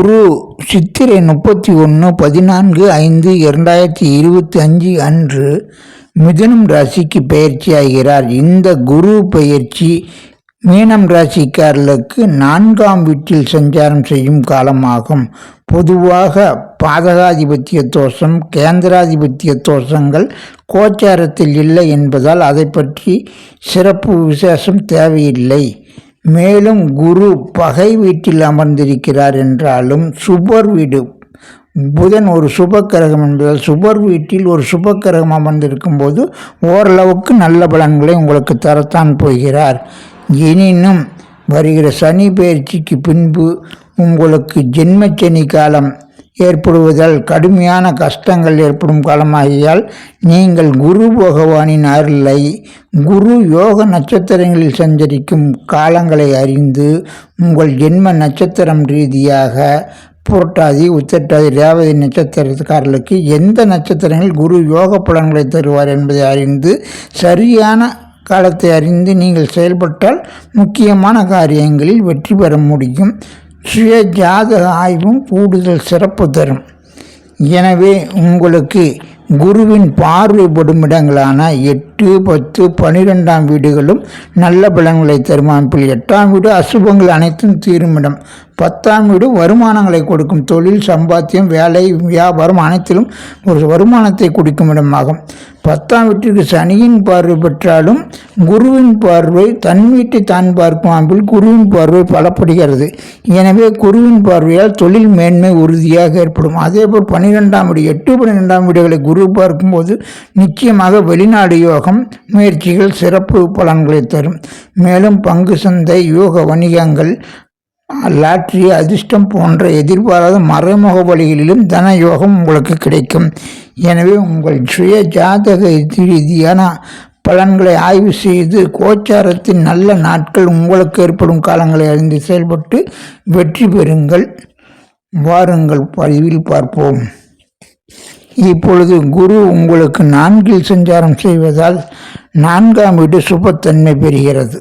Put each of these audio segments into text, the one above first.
குரு சித்திரை முப்பத்தி ஒன்று பதினான்கு ஐந்து இரண்டாயிரத்தி இருபத்தி அஞ்சு அன்று மிதுனம் ராசிக்கு பயிற்சி ஆகிறார் இந்த குரு பயிற்சி மீனம் ராசிக்காரர்களுக்கு நான்காம் வீட்டில் சஞ்சாரம் செய்யும் காலமாகும். பொதுவாக பாதகாதிபத்திய தோஷம் கேந்திராதிபத்திய தோஷங்கள் கோச்சாரத்தில் இல்லை என்பதால் அதை பற்றி சிறப்பு விசேஷம் தேவையில்லை. மேலும் குரு பகை வீட்டில் அமர்ந்திருக்கிறார் என்றாலும் சுபர் வீடு. புதன் ஒரு சுப கிரகம் என்பதால் சுபர் வீட்டில் ஒரு சுப கிரகம் அமர்ந்திருக்கும் போது ஓரளவுக்கு நல்ல பலன்களை உங்களுக்கு தரத்தான் போகிறார். எனினும் வருகிற சனி பயிற்சிக்கு பின்பு உங்களுக்கு ஜென்மச்சனி காலம் ஏற்படுவதால் கடுமையான கஷ்டங்கள் ஏற்படும் காலமாகியால் நீங்கள் குரு பகவானின் அருளை குரு யோக நட்சத்திரங்களில் சஞ்சரிக்கும் காலங்களை அறிந்து உங்கள் ஜென்ம நட்சத்திரம் ரீதியாக புரட்டாதி உத்தட்டாதி ரேவதி நட்சத்திரக்காரர்களுக்கு எந்த நட்சத்திரங்கள் குரு யோக பலன்களை தருவார் என்பதை அறிந்து சரியான காலத்தை அறிந்து நீங்கள் செயல்பட்டால் முக்கியமான காரியங்களில் வெற்றி பெற முடியும். சுய ஜாத ஆய்வும் கூடுதல் சிறப்பு தரும். எனவே உங்களுக்கு குருவின் பார்வைப்படும் இடங்களான எட்டு பத்து பனிரெண்டாம் வீடுகளும் நல்ல பலன்களை தரும்? அமைப்பில் எட்டாம் வீடு அசுபங்கள் அனைத்தும் தீரும் இடம் பத்தாம் வீடு வருமானங்களை கொடுக்கும் தொழில் சம்பாத்தியம் வேலை வியாபாரம் அனைத்திலும் ஒரு வருமானத்தை கொடுக்கும் இடமாகும். பத்தாம் வீட்டிற்கு சனியின் பார்வை பெற்றாலும் குருவின் பார்வை தன் வீட்டை தான் பார்க்கும் அமைப்பில் குருவின் பார்வை பலப்படுகிறது. எனவே குருவின் பார்வையால் தொழில் மேன்மை உறுதியாக ஏற்படும். அதேபோல் பன்னிரெண்டாம் வீடு எட்டு பன்னிரெண்டாம் வீடுகளை குரு பார்க்கும்போது நிச்சயமாக வெளிநாடு யோகம் முயற்சிகள் சிறப்பு பலன்களை தரும். மேலும் பங்கு சந்தை யோக வணிகங்கள் லாட்ரி அதிர்ஷ்டம் போன்ற எதிர்பாராத மறைமுக வழிகளிலும் தன யோகம் உங்களுக்கு கிடைக்கும். எனவே உங்கள் சுய ஜாதக ரீதியான பலன்களை ஆய்வு செய்து கோச்சாரத்தின் நல்ல நாட்கள் உங்களுக்கு ஏற்படும் காலங்களை அறிந்து செயல்பட்டு வெற்றி பெறுங்கள். வாருங்கள் பதிவில் பார்ப்போம். இப்பொழுது குரு உங்களுக்கு நான்கில் சஞ்சாரம் செய்வதால் நான்காம் வீடு சுபத்தன்மை பெறுகிறது.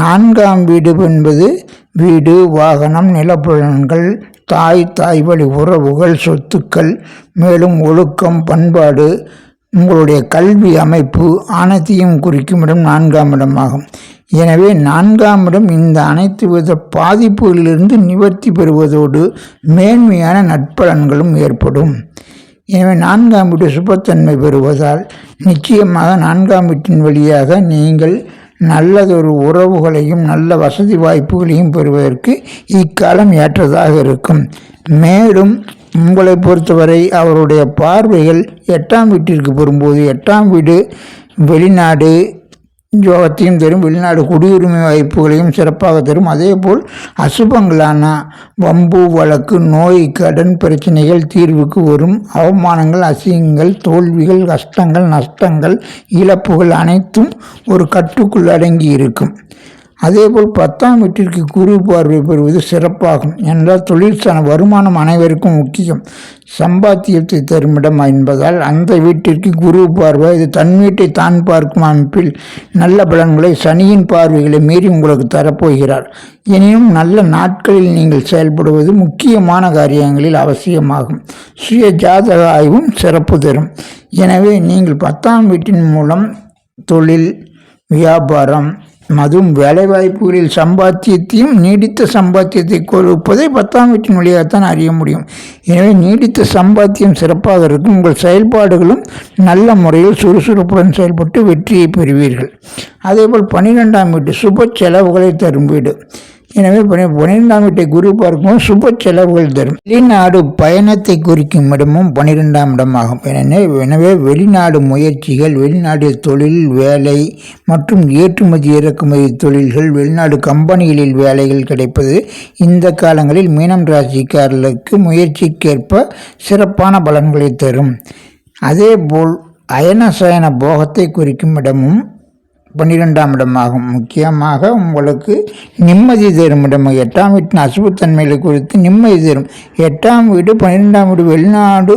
நான்காம் வீடு என்பது வீடு வாகனம் நிலப்புலன்கள் தாய் தாய் வழி உறவுகள் சொத்துக்கள் மேலும் ஒழுக்கம் பண்பாடு உங்களுடைய கல்வி அமைப்பு அனைத்தையும் குறிக்கும் இடம் நான்காம் இடமாகும். எனவே நான்காம் இடம் இந்த அனைத்து வித பாதிப்புகளிலிருந்து நிவர்த்தி பெறுவதோடு மேன்மையான நட்பலன்களும் ஏற்படும். எனவே நான்காம் வீடு சுபத்தன்மை பெறுவதால் நிச்சயமாக நான்காம் வீட்டின் வழியாக நீங்கள் நல்லதொரு உறவுகளையும் நல்ல வசதி வாய்ப்புகளையும் பெறுவதற்கு இக்காலம் ஏற்றதாக இருக்கும். மேலும் உங்களை பொறுத்தவரை அவருடைய பார்வைகள் எட்டாம் வீட்டிற்கு பெறும்போது எட்டாம் வீடு வெளிநாடு யோகத்தையும் தரும் வெளிநாடு குடியுரிமை வாய்ப்புகளையும் சிறப்பாக தரும். அதேபோல் அசுபங்களான வம்பு வழக்கு நோய் கடன் பிரச்சனைகள் தீர்வுக்கு வரும் அவமானங்கள் அசிங்கங்கள் தோல்விகள் கஷ்டங்கள் நஷ்டங்கள் இழப்புகள் அனைத்தும் ஒரு கட்டுக்குள் அடங்கி இருக்கும். அதேபோல் பத்தாம் வீட்டிற்கு குரு பார்வை பெறுவது சிறப்பாகும். என்றால் தொழிற்சான வருமானம் அனைவருக்கும் முக்கியம். சம்பாத்தியத்தை தருமிடம் என்பதால் அந்த வீட்டிற்கு குரு பார்வை இது தன் வீட்டை தான் பார்க்கும் அமைப்பில் நல்ல பலன்களை சனியின் பார்வைகளை மீறி உங்களுக்கு தரப்போகிறார். எனினும் நல்ல நாட்களில் நீங்கள் செயல்படுவது முக்கியமான காரியங்களில் அவசியமாகும். சுய ஜாதக ஆய்வும் சிறப்பு தரும். எனவே நீங்கள் பத்தாம் வீட்டின் மூலம் தொழில் வியாபாரம் அதுவும் வேலைவாய்ப்புகளில் சம்பாத்தியத்தையும் நீடித்த சம்பாத்தியத்தை கொடுப்பதை பத்தாம் வீட்டின் வழியாகத்தான் அறிய முடியும். எனவே நீடித்த சம்பாத்தியம் சிறப்பாக இருக்கும். உங்கள் செயல்பாடுகளும் நல்ல முறையில் சுறுசுறுப்புடன் செயல்பட்டு வெற்றியை பெறுவீர்கள். அதேபோல் பன்னிரெண்டாம் வீட்டு சுப செலவுகளை தரும் வீடு. எனவே பன்னிரெண்டாம் வீட்டை குரு பார்க்கும் சுப செலவுகள் தரும். வெளிநாடு பயணத்தை குறிக்கும் இடமும் பனிரெண்டாம் இடமாகும். எனவே எனவே வெளிநாடு முயற்சிகள் வெளிநாடு தொழில் வேலை மற்றும் ஏற்றுமதி இறக்குமதி தொழில்கள் வெளிநாடு கம்பெனிகளில் வேலைகள் கிடைப்பது இந்த காலங்களில் மீனம் ராசிக்காரர்களுக்கு முயற்சிக்கேற்ப சிறப்பான பலன்களை தரும். அதேபோல் அயனசயன போகத்தை குறிக்கும் இடமும் பன்னிரெண்டாம் இடமாகும். முக்கியமாக உங்களுக்கு நிம்மதி தரும் இடம்? எட்டாம் வீட்டின் அசுபத்தன்மைகளை குறித்து நிம்மதி தரும். எட்டாம் வீடு பன்னிரெண்டாம் வீடு வெளிநாடு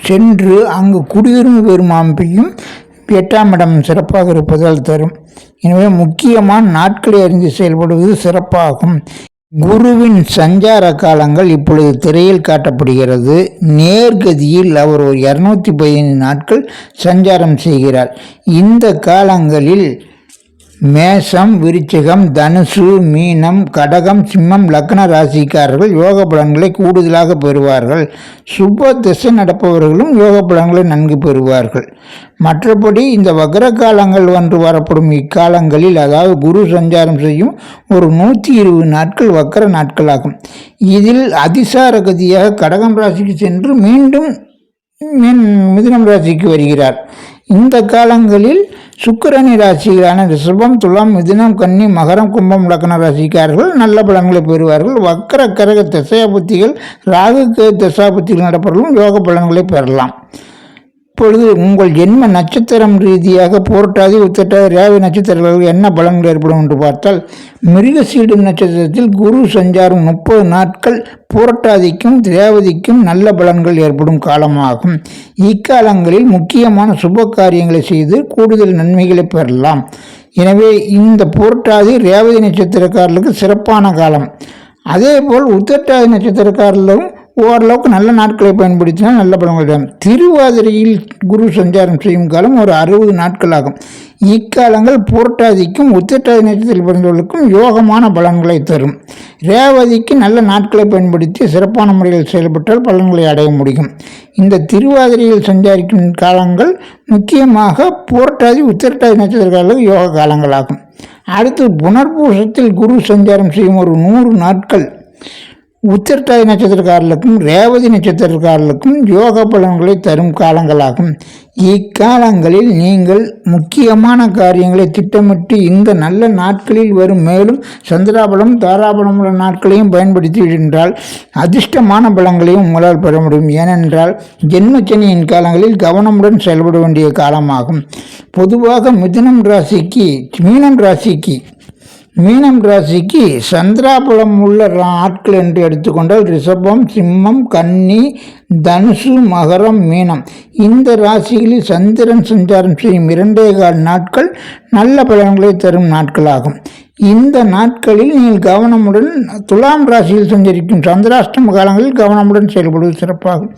சென்று அங்கு குடியுரிமை பெறும் அமைப்பையும் எட்டாம் இடம் சிறப்பாக இருப்பதால் தரும். எனவே முக்கியமான நாட்களை அறிந்து செயல்படுவது சிறப்பாகும். குருவின் சஞ்சார காலங்கள் இப்பொழுது திரையில் காட்டப்படுகிறது. நேர்கதியில் அவர் ஒரு இரநூத்தி பதினைந்து நாட்கள் சஞ்சாரம் செய்கிறார். இந்த காலங்களில் மேஷம் விருச்சிகம் தனுசு மீனம் கடகம் சிம்மம் லக்ன ராசிக்காரர்கள் யோக பலன்களை கூடுதலாக பெறுவார்கள். சுப திசை நடப்பவர்களும் யோக பலன்களை நன்கு பெறுவார்கள். மற்றபடி இந்த வக்ர காலங்கள் ஒன்று வரப்படும் இக்காலங்களில் அதாவது குரு சஞ்சாரம் செய்யும் ஒரு நூற்றி இருபது நாட்கள் வக்கர நாட்களாகும். இதில் அதிசார கதியாக கடகம் ராசிக்கு சென்று மீண்டும் மீன் மிதுனம் ராசிக்கு வருகிறார். இந்த காலங்களில் சுக்கரனி ராசிகளான ரிஷபம் துலாம் மிதுனம் கன்னி மகரம் கும்பம் லக்ன ராசிக்காரர்கள் நல்ல பலன்களை பெறுவார்கள். வக்கர கரக தசாபுத்திகள் ராகு கே தசாபுத்திகள் நடப்பவர்களும் யோக பலன்களை பெறலாம். இப்பொழுது உங்கள் ஜென்ம நட்சத்திரம் ரீதியாக போராட்டாதி உத்தட்டாதி ரேவை நட்சத்திரங்களுக்கு என்ன பலன்கள் ஏற்படும் என்று பார்த்தால் மிருகசீடும் நட்சத்திரத்தில் குரு சஞ்சாரம் முப்பது நாட்கள் புரட்டாதிக்கும் ரேவதிக்கும் நல்ல பலன்கள் ஏற்படும் காலமாகும். இக்காலங்களில் முக்கியமான சுப காரியங்களை செய்து கூடுதல் நன்மைகளை பெறலாம். எனவே இந்த புரட்டாதி ரேவதி நட்சத்திரக்காரர்களுக்கு சிறப்பான காலம். அதேபோல் உத்தட்டாதி நட்சத்திரக்காரர்களும் ஓரளவுக்கு நல்ல நாட்களை பயன்படுத்தினால் நல்ல பலன்கள் தரும். திருவாதிரையில் குரு சஞ்சாரம் செய்யும் காலம் ஒரு அறுபது நாட்கள் ஆகும் இக்காலங்கள் புரட்டாதிக்கும் உத்திரட்டாதி நேரத்தில் பிறந்தவர்களுக்கும் யோகமான பலன்களை தரும். ரேவதிக்கு நல்ல நாட்களை பயன்படுத்தி சிறப்பான முறையில் செயல்பட்டால் பலன்களை அடைய முடியும். இந்த திருவாதிரையில் சஞ்சாரிக்கும் காலங்கள் முக்கியமாக புரட்டாதி உத்திரட்டாதி நட்சத்திரங்களுக்கு யோக காலங்களாகும். அடுத்து புனர்பூசத்தில் குரு சஞ்சாரம் செய்யும் ஒரு நூறு நாட்கள். உத்திரட்டாதி நட்சத்திரக்காரர்களுக்கும் ரேவதி நட்சத்திரக்காரர்களுக்கும் யோக பலன்களை தரும் காலங்களாகும். இக்காலங்களில் நீங்கள் முக்கியமான காரியங்களை திட்டமிட்டு இந்த நல்ல நாட்களில் வரும். மேலும் சந்திராபலம் தாராபலம் உள்ள நாட்களையும் பயன்படுத்தி அதிர்ஷ்டமான பலங்களையும் உங்களால் பெற முடியும். ஏனென்றால் ஜென்மச்சனியின் காலங்களில் கவனமுடன் செயல்பட வேண்டிய காலமாகும். பொதுவாக மிதுனம் ராசிக்கு மீனம் ராசிக்கு மீனம் ராசிக்கு சந்திராபலம் உள்ள ஆட்கள் என்று எடுத்துக்கொண்டால் ரிஷபம் சிம்மம் கன்னி தனுசு மகரம் மீனம். இந்த ராசிகளில் சந்திரன் சஞ்சாரம் செய்யும் இரண்டே கால் நாட்கள் நல்ல பலன்களை தரும் நாட்களாகும். இந்த நாட்களில் நீங்கள் கவனமுடன் துலாம் ராசியில் சஞ்சரிக்கும் சந்திராஷ்டம காலங்களில் கவனமுடன் செயல்படுவது சிறப்பாகும்.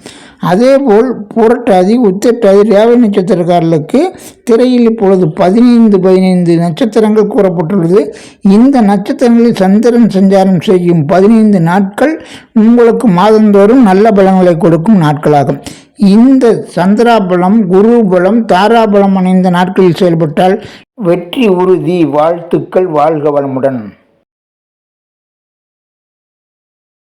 அதேபோல் புரட்டாதி உத்தட்டாதி ரேவை நட்சத்திரக்காரர்களுக்கு திரையில் இப்பொழுது பதினைந்து பதினைந்து நட்சத்திரங்கள் கூறப்பட்டுள்ளது. இந்த நட்சத்திரங்களில் சந்திரன் சஞ்சாரம் செய்யும் பதினைந்து நாட்கள் உங்களுக்கு மாதந்தோறும் நல்ல பலன்களை கொடுக்கும் நாட்களாகும். இந்த சந்திராபலம் குரு பலம் தாராபலம் அணைந்த நாட்களில் செயல்பட்டால் வெற்றி உறுதி வாழ்த்துக்கள் வாழ்க வளமுடன்.